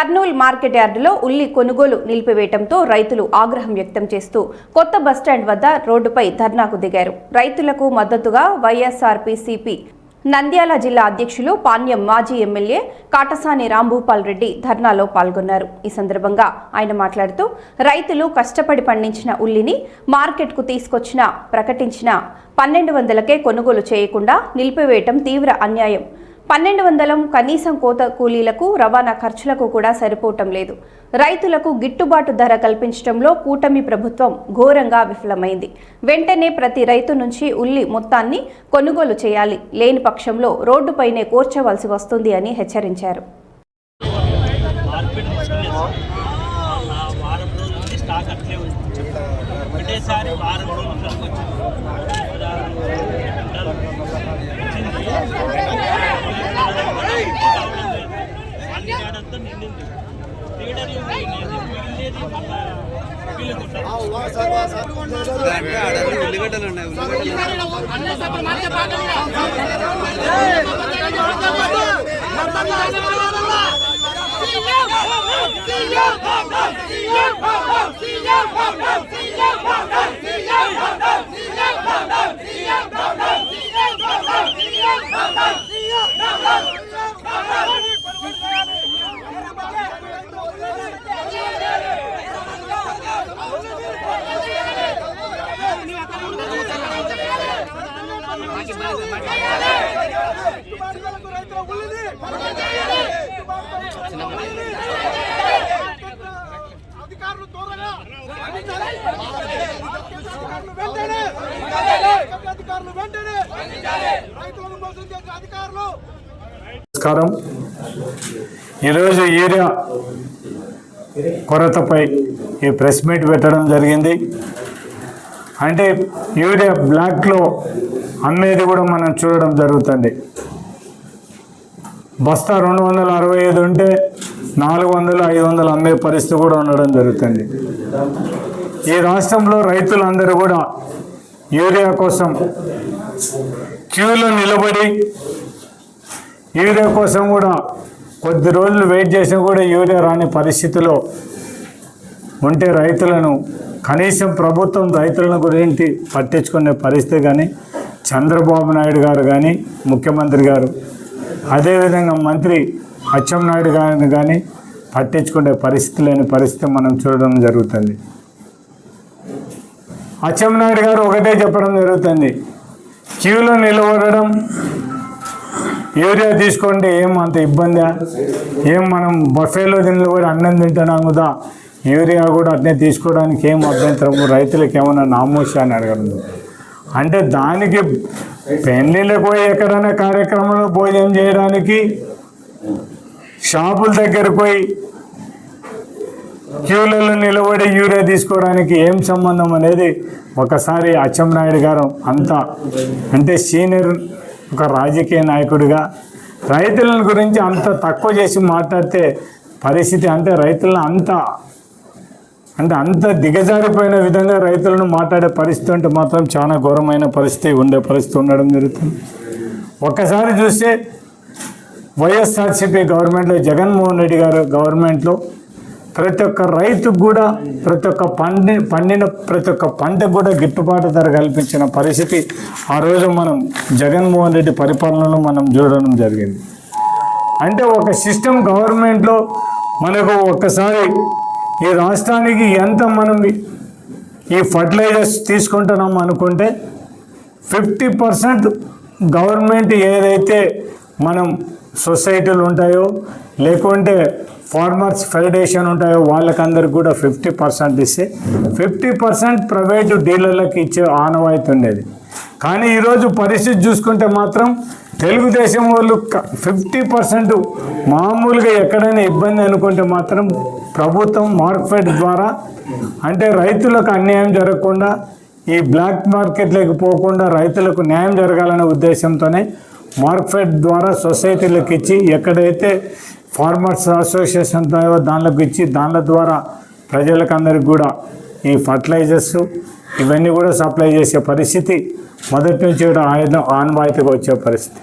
Kurnool market యార్డులో ఉల్లి కొనుగోలు నిలిపివేయడంతో రైతులు ఆగ్రహం వ్యక్తం చేస్తూ కొత్త బస్టాండ్ వద్ద రోడ్డుపై ధర్నాకు దిగారు. రైతులకు మద్దతుగా వైఎస్ఆర్పీసీపీ నంద్యాల జిల్లా అధ్యక్షులు పాణ్యం మాజీ ఎమ్మెల్యే కాటసాని రాంభూపాల్ రెడ్డి ధర్నాలో పాల్గొన్నారు. ఈ సందర్భంగా ఆయన మాట్లాడుతూ రైతులు కష్టపడి పండించిన ఉల్లిని మార్కెట్కు తీసుకొచ్చిన ప్రకటించిన పన్నెండు వందలకే కొనుగోలు చేయకుండా నిలిపివేయటం తీవ్ర అన్యాయం. పన్నెండు వందలం కనీసం కోత కూలీలకు రవాణా ఖర్చులకు కూడా సరిపోవటం లేదు. రైతులకు గిట్టుబాటు ధర కల్పించడంలో కూటమి ప్రభుత్వం ఘోరంగా విఫలమైంది. వెంటనే ప్రతి రైతు నుంచి ఉల్లి మొత్తాన్ని కొనుగోలు చేయాలి. లేని పక్షంలో రోడ్డుపైనే కూర్చోవలసి వస్తుంది అని హెచ్చరించారు. నిండింది లీడర్ మిగిలినది మిగిలినది మళ్ళా వీళ్ళు కొట్టారు అంటే ఆడలు ఉల్లిగడ్డలు ఉన్నాయి ఉల్లిగడ్డలు అధికారులు త్వరగా వెంటనే అధికారులు వెంటనే రైతులను మోసం చేసే అధికారులు నమస్కారం. ఈరోజు ఏరియా కొరతపై ఈ ప్రెస్ మీట్ పెట్టడం జరిగింది. అంటే యూరియా బ్లాక్లో అమ్మేది కూడా మనం చూడడం జరుగుతుంది. బస్తా రెండు వందల అరవై ఐదు ఉంటే నాలుగు వందలు ఐదు వందలు అమ్మే పరిస్థితి కూడా ఉండడం జరుగుతుంది. ఈ రాష్ట్రంలో రైతులందరూ కూడా యూరియా కోసం క్యూలో నిలబడి యూరియా కోసం కూడా కొద్ది రోజులు వెయిట్ చేసినా కూడా యూరియా రాని పరిస్థితిలో ఉంటే రైతులను కనీసం ప్రభుత్వం రైతులను గురించి పట్టించుకునే పరిస్థితి కానీ చంద్రబాబు నాయుడు గారు కానీ ముఖ్యమంత్రి గారు అదేవిధంగా మంత్రి అచ్చెంనాయుడు గారిని కానీ పట్టించుకునే పరిస్థితి లేని పరిస్థితి మనం చూడడం జరుగుతుంది. అచ్చెంనాయుడు గారు ఒకటే చెప్పడం జరుగుతుంది. క్యూలో నిలబడడం యూరియా తీసుకోండి ఏం అంత ఇబ్బందా? ఏం మనం బఫేలో తిన్న కూడా అన్నం తింటున్నాం కదా? యూరియా కూడా అట్నే తీసుకోవడానికి ఏం అభ్యంతరము రైతులకు ఏమన్నా నామోషి అని అడగడం అంటే దానికి పెళ్ళిళ్ళకు పోయి ఎక్కడైనా కార్యక్రమంలో భోజనం చేయడానికి షాపుల దగ్గరకు పోయి క్యూలలో నిలబడి యూరియా తీసుకోవడానికి ఏం సంబంధం అనేది ఒకసారి అచ్చెంనాయుడు గారు అంత అంటే సీనియర్ ఒక రాజకీయ నాయకుడిగా రైతుల గురించి అంత తక్కువ చేసి మాట్లాడితే పరిస్థితి అంటే రైతులను అంత అంటే అంత దిగజారిపోయిన విధంగా రైతులను మాట్లాడే పరిస్థితి అంటే మాత్రం చాలా ఘోరమైన పరిస్థితి ఉండే పరిస్థితి ఉండడం జరుగుతుంది. ఒక్కసారి చూస్తే వైఎస్ఆర్సీపీ గవర్నమెంట్లో జగన్మోహన్ రెడ్డి గారు గవర్నమెంట్లో ప్రతి ఒక్క రైతుకు కూడా ప్రతి ఒక్క పండి పండిన ప్రతి ఒక్క పంటకు కూడా గిట్టుబాటు ధర కల్పించిన పరిస్థితి ఆ రోజు మనం జగన్మోహన్ రెడ్డి పరిపాలనలో మనం చూడడం జరిగింది. అంటే ఒక సిస్టమ్ గవర్నమెంట్లో మనకు ఒక్కసారి ఈ రాష్ట్రానికి ఎంత మనం ఈ ఫర్టిలైజర్స్ తీసుకుంటున్నాం అనుకుంటే ఫిఫ్టీ పర్సెంట్ గవర్నమెంట్ ఏదైతే మనం సొసైటీలు ఉంటాయో లేకుంటే ఫార్మర్స్ ఫెడరేషన్ ఉంటాయో వాళ్ళకందరికి కూడా ఫిఫ్టీ పర్సెంట్ ఇస్తే ఫిఫ్టీ పర్సెంట్ ప్రైవేటు డీలర్లకు ఇచ్చే ఆనవాయితీ ఉండేది. కానీ ఈరోజు పరిస్థితి చూసుకుంటే మాత్రం తెలుగుదేశం వాళ్ళు ఫిఫ్టీ పర్సెంట్ మామూలుగా ఎక్కడైనా ఇబ్బంది అనుకుంటే మాత్రం ప్రభుత్వం మార్కెట్ ద్వారా అంటే రైతులకు అన్యాయం జరగకుండా ఈ బ్లాక్ మార్కెట్లోకి పోకుండా రైతులకు న్యాయం జరగాలనే ఉద్దేశంతోనే మార్కెట్ ద్వారా సొసైటీలకు ఇచ్చి ఎక్కడైతే ఫార్మర్స్ అసోసియేషన్ దానిలోకి ఇచ్చి దానిల ద్వారా ప్రజలకు అందరికి కూడా ఈ ఫర్టిలైజర్స్ ఇవన్నీ కూడా సప్లై చేసే పరిస్థితి. మొదటి నుంచి కూడా ఆయుధం ఆన్వాయితీగా వచ్చే పరిస్థితి.